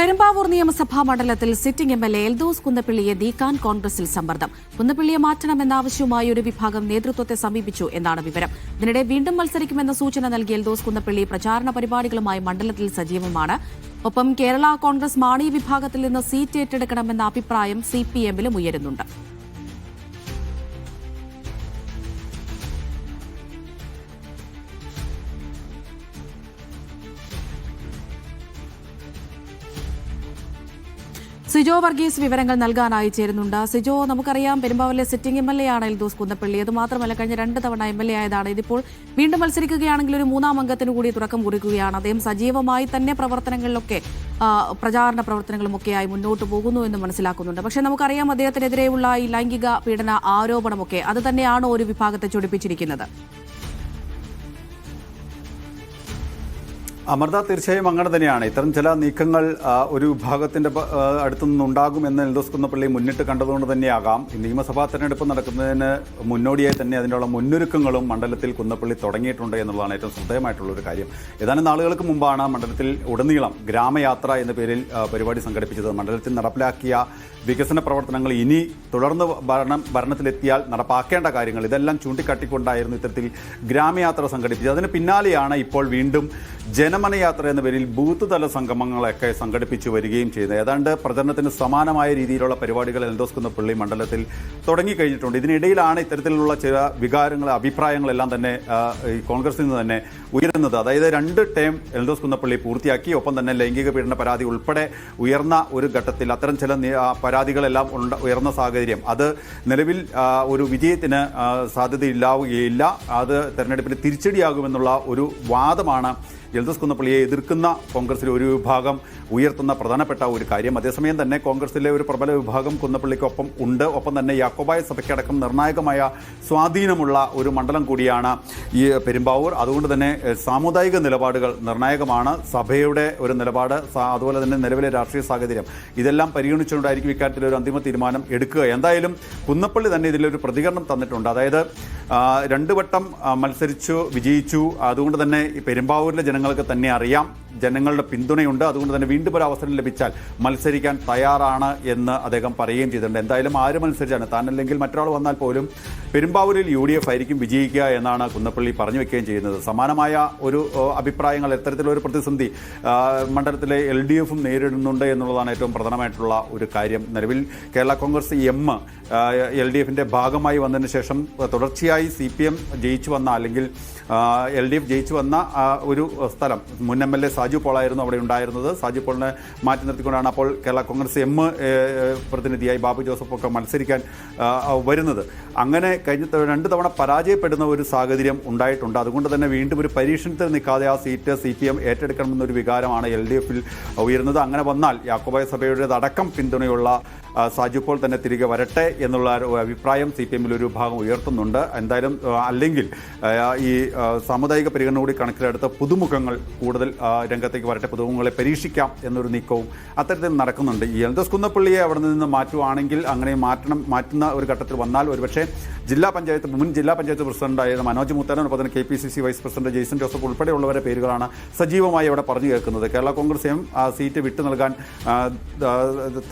പെരുമ്പാവൂർ നിയമസഭാ മണ്ഡലത്തിൽ sitting M L A Eldhose കുന്നപ്പിള്ളിയെ നീക്കാൻ കോൺഗ്രസിൽ സമ്മർദ്ദം. കുന്നപ്പിള്ളിയെ മാറ്റണമെന്ന ആവശ്യവുമായി ഒരു വിഭാഗം നേതൃത്വത്തെ സമീപിച്ചു എന്നാണ് വിവരം. ഇതിനിടെ വീണ്ടും മത്സരിക്കുമെന്ന സൂചന നൽകിയ എൽദോസ് കുന്നപ്പിള്ളി പ്രചാരണ പരിപാടികളുമായി മണ്ഡലത്തിൽ സജീവമാണ്. ഒപ്പം കേരള കോൺഗ്രസ് മാണി വിഭാഗത്തിൽ നിന്ന് സീറ്റ് ഏറ്റെടുക്കണമെന്ന അഭിപ്രായം സി പി എമ്മിലും ഉയരുന്നുണ്ട്. സിജോ വർഗീസ് വിവരങ്ങൾ നൽകാനായി ചേരുന്നുണ്ട്. സിജോ നമുക്കറിയാം പെരുമ്പാവൂരിലെ സിറ്റിംഗ് എം എൽ എ ആണ് എൽദോസ് കുന്നപ്പള്ളി. അത് മാത്രമല്ല കഴിഞ്ഞ രണ്ട് തവണ എം എൽ എ ആയതാണ്. ഇതിപ്പോൾ വീണ്ടും മത്സരിക്കുകയാണെങ്കിൽ ഒരു മൂന്നാം അംഗത്തിന് കൂടി തുടക്കം കുറിക്കുകയാണ്. അദ്ദേഹം സജീവമായി തന്നെ പ്രവർത്തനങ്ങളിലൊക്കെ പ്രചാരണ പ്രവർത്തനങ്ങളുമൊക്കെയായി മുന്നോട്ട് പോകുന്നു എന്ന് മനസ്സിലാക്കുന്നുണ്ട്. പക്ഷേ നമുക്കറിയാം അദ്ദേഹത്തിനെതിരെയുള്ള ഈ ലൈംഗിക പീഡന ആരോപണമൊക്കെ അത് തന്നെയാണോ ഒരു വിഭാഗത്തെ ചൊടിപ്പിച്ചിരിക്കുന്നത്. അമൃത തീർച്ചയായും അങ്ങനെ തന്നെയാണ്. ഇത്തരം ചില നീക്കങ്ങൾ ഒരു വിഭാഗത്തിന്റെ അടുത്തു നിന്നുണ്ടാകും എന്ന് എൽദോസ് കുന്നപ്പള്ളി മുന്നിട്ട് കണ്ടതുകൊണ്ട് തന്നെയാകാം. നിയമസഭാ തെരഞ്ഞെടുപ്പ് നടക്കുന്നതിന് മുന്നോടിയായി തന്നെ അതിനുള്ള മുന്നൊരുക്കങ്ങളും മണ്ഡലത്തിൽ കുന്നപ്പള്ളി തുടങ്ങിയിട്ടുണ്ട് എന്നുള്ളതാണ് ഏറ്റവും ശ്രദ്ധേയമായിട്ടുള്ള ഒരു കാര്യം. ഏതാനും നാളുകൾക്ക് മുമ്പാണ് മണ്ഡലത്തിൽ ഉടനീളം ഗ്രാമയാത്ര എന്ന പേരിൽ പരിപാടി സംഘടിപ്പിച്ചത്. മണ്ഡലത്തിൽ നടപ്പിലാക്കിയ വികസന പ്രവർത്തനങ്ങൾ ഇനി തുടർന്ന് ഭരണം ഭരണത്തിലെത്തിയാൽ നടപ്പാക്കേണ്ട കാര്യങ്ങൾ ഇതെല്ലാം ചൂണ്ടിക്കാട്ടിക്കൊണ്ടായിരുന്നു ഇത്തരത്തിൽ ഗ്രാമയാത്ര സംഘടിപ്പിച്ചത്. അതിന് പിന്നാലെയാണ് ഇപ്പോൾ വീണ്ടും ജനമനയാത്ര എന്ന പേരിൽ ബൂത്ത് തല സംഗമങ്ങളൊക്കെ സംഘടിപ്പിച്ചു വരികയും ചെയ്തത് ഏതാണ്ട് പ്രചരണത്തിന് സമാനമായ രീതിയിലുള്ള പരിപാടികൾ എൽദോസ്കുന്ന പള്ളി മണ്ഡലത്തിൽ തുടങ്ങിക്കഴിഞ്ഞിട്ടുണ്ട്. ഇതിനിടയിലാണ് ഇത്തരത്തിലുള്ള ചില വികാരങ്ങൾ അഭിപ്രായങ്ങളെല്ലാം തന്നെ ഈ കോൺഗ്രസിൽ നിന്ന് തന്നെ ഉയരുന്നത്. അതായത് രണ്ട് ടേം എൽദോസ് കുന്നപ്പള്ളി പൂർത്തിയാക്കി ഒപ്പം തന്നെ ലൈംഗിക പീഡന പരാതി ഉൾപ്പെടെ ഉയർന്ന ഒരു ഘട്ടത്തിൽ അത്തരം ചില പരാതികളെല്ലാം ഉണ്ട ഉയർന്ന സാഹചര്യം. അത് നിലവിൽ ഒരു വിജയത്തിന് സാധ്യതയില്ലാവുകയില്ല. അത് തെരഞ്ഞെടുപ്പിന് തിരിച്ചടിയാകുമെന്നുള്ള ഒരു വാദമാണ് എൽദോസ് കുന്നപ്പള്ളിയെ എതിർക്കുന്ന കോൺഗ്രസിലെ ഒരു വിഭാഗം ഉയർത്തുന്ന പ്രധാനപ്പെട്ട ഒരു കാര്യം. അതേസമയം തന്നെ കോൺഗ്രസിലെ ഒരു പ്രബല വിഭാഗം കുന്നപ്പള്ളിക്കൊപ്പം ഉണ്ട്. ഒപ്പം തന്നെ യാക്കോബായ സഭയ്ക്കടക്കം നിർണായകമായ സ്വാധീനമുള്ള ഒരു മണ്ഡലം കൂടിയാണ് ഈ പെരുമ്പാവൂർ. അതുകൊണ്ട് തന്നെ സാമുദായിക നിലപാടുകൾ നിർണായകമാണ്. സഭയുടെ ഒരു നിലപാട് അതുപോലെ തന്നെ നിലവിലെ രാഷ്ട്രീയ സാഹചര്യം. ഇതെല്ലാം പരിഗണിച്ചുകൊണ്ടായിരിക്കും ഇക്കാര്യത്തിൽ ഒരു അന്തിമ തീരുമാനം എടുക്കുക. എന്തായാലും കുന്നപ്പള്ളി തന്നെ ഇതിലൊരു പ്രതികരണം തന്നിട്ടുണ്ട്. അതായത് രണ്ട് വട്ടം മത്സരിച്ചു വിജയിച്ചു. അതുകൊണ്ട് തന്നെ പെരുമ്പാവൂരിലെ ജനങ്ങൾക്ക് തന്നെ അറിയാം. ജനങ്ങളുടെ പിന്തുണയുണ്ട്. അതുകൊണ്ട് തന്നെ വീണ്ടും ഒരു അവസരം ലഭിച്ചാൽ മത്സരിക്കാൻ തയ്യാറാണ് എന്ന് അദ്ദേഹം പറയുകയും ചെയ്തിട്ടുണ്ട്. എന്തായാലും ആര് മത്സരിച്ചാണ്? താനല്ലെങ്കിൽ മറ്റൊരാൾ വന്നാൽ പോലും പെരുമ്പാവൂരിൽ യു ഡി എഫ് ആയിരിക്കും വിജയിക്കുക എന്നാണ് കുന്നപ്പള്ളി പറഞ്ഞു വെക്കുകയും ചെയ്യുന്നത്. സമാനമായ ഒരു അഭിപ്രായങ്ങൾ ഇത്തരത്തിലൊരു പ്രതിസന്ധി മണ്ഡലത്തിലെ എൽ ഡി എഫും നേരിടുന്നുണ്ട് എന്നുള്ളതാണ് ഏറ്റവും പ്രധാനമായിട്ടുള്ള ഒരു കാര്യം. നിലവിൽ Kerala Congress M L D എഫിന്റെ ഭാഗമായി വന്നതിന് ശേഷം തുടർച്ചയായി സി പി എം ജയിച്ചു വന്ന അല്ലെങ്കിൽ എൽ ഡി എഫ് ജയിച്ചു വന്ന ഒരു സ്ഥലം മുൻ എം എൽ എ സാജു പോളായിരുന്നു അവിടെ ഉണ്ടായിരുന്നത്. സാജു പോളിനെ മാറ്റി നിർത്തിക്കൊണ്ടാണ് അപ്പോൾ കേരള കോൺഗ്രസ് എം പ്രതിനിധിയായി ബാബു ജോസഫ് ഒക്കെ മത്സരിക്കാൻ വരുന്നത്. അങ്ങനെ കഴിഞ്ഞ രണ്ട് തവണ പരാജയപ്പെടുന്ന ഒരു സാഹചര്യം ഉണ്ടായിട്ടുണ്ട്. അതുകൊണ്ട് തന്നെ വീണ്ടും ഒരു പരീക്ഷണത്തിൽ നിൽക്കാതെ ആ സീറ്റ് സി പി എം ഏറ്റെടുക്കണമെന്നൊരു വികാരമാണ് എൽ ഡി എഫിൽ ഉയരുന്നത്. അങ്ങനെ വന്നാൽ യാക്കോബായ സഭയുടേതടക്കം പിന്തുണയുള്ള സാജു പോൾ തന്നെ തിരികെ വരട്ടെ എന്നുള്ള അഭിപ്രായം സി പി എമ്മിൽ ഒരു ഭാഗം ഉയർത്തുന്നുണ്ട്. എന്തായാലും അല്ലെങ്കിൽ ഈ സാമുദായിക പരിഗണന കൂടി കണക്കിലെടുത്ത് പുതുമുഖങ്ങൾ കൂടുതൽ രംഗത്തേക്ക് വരട്ടെ പുതുമുഖങ്ങളെ പരീക്ഷിക്കാം എന്നൊരു നീക്കവും അത്തരത്തിൽ നടക്കുന്നുണ്ട്. ഈ എൽദോസ് കുന്നപ്പള്ളിയെ അവിടെ നിന്ന് മാറ്റുവാണെങ്കിൽ അങ്ങനെ മാറ്റണം മാറ്റുന്ന ഒരു ഘട്ടത്തിൽ വന്നാൽ ഒരുപക്ഷെ ജില്ലാ പഞ്ചായത്ത് മുൻ ജില്ലാ പഞ്ചായത്ത് പ്രസിഡന്റായിരുന്ന മനോജ് മുത്തരൻ ഒപ്പം തന്നെ K P C C vice president Jaison Joseph ഉൾപ്പെടെയുള്ളവരുടെ പേരുകളാണ് സജീവമായി അവിടെ പറഞ്ഞു കേൾക്കുന്നത്. കേരള കോൺഗ്രസ് എം ആ സീറ്റ് വിട്ടു നൽകാൻ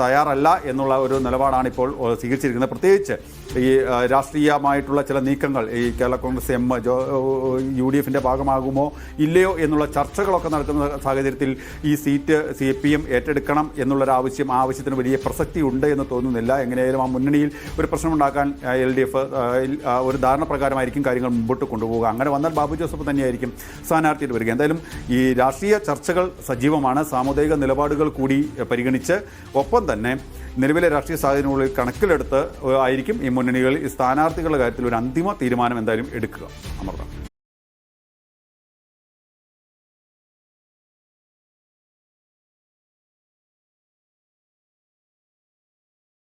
തയ്യാറല്ല എന്നുള്ള ഒരു നിലപാടാണ് ഇപ്പോൾ സ്വീകരിച്ചിരിക്കുന്നത്. പ്രത്യേകിച്ച് ഈ രാഷ്ട്രീയമായിട്ടുള്ള ചില നീക്കങ്ങൾ ഈ കേരള കോൺഗ്രസ് എം ജോ യു ഡി എഫിന്റെ ഭാഗമാകുമോ ഇല്ലയോ എന്നുള്ള ചർച്ചകളൊക്കെ നടക്കുന്ന സാഹചര്യത്തിൽ ഈ സീറ്റ് സി പി എം ഏറ്റെടുക്കണം എന്നുള്ളൊരാവശ്യം ആ ആവശ്യത്തിന് വലിയ പ്രസക്തി ഉണ്ട് എന്ന് തോന്നുന്നില്ല. എങ്ങനെയായാലും ആ മുന്നണിയിൽ ഒരു പ്രശ്നമുണ്ടാക്കാൻ എൽ ഡി എഫ് ഒരു ധാരണ പ്രകാരമായിരിക്കും കാര്യങ്ങൾ മുമ്പോട്ട് കൊണ്ടുപോകുക അങ്ങനെ വന്നാൽ ബാബു ജോസഫ് തന്നെയായിരിക്കും സ്ഥാനാർത്ഥിയിൽ വരിക. എന്തായാലും ഈ രാഷ്ട്രീയ ചർച്ചകൾ സജീവമാണ്. സാമുദായിക നിലപാടുകൾ കൂടി പരിഗണിച്ച് ഒപ്പം തന്നെ നിലവിലെ രാഷ്ട്രീയ സാഹചര്യങ്ങളിൽ കണക്കിലെടുത്ത് ആയിരിക്കും ഈ മുന്നണികൾ ഈ സ്ഥാനാർത്ഥികളുടെ കാര്യത്തിൽ ഒരു അന്തിമ തീരുമാനം എന്തായാലും എടുക്കുക. അമർത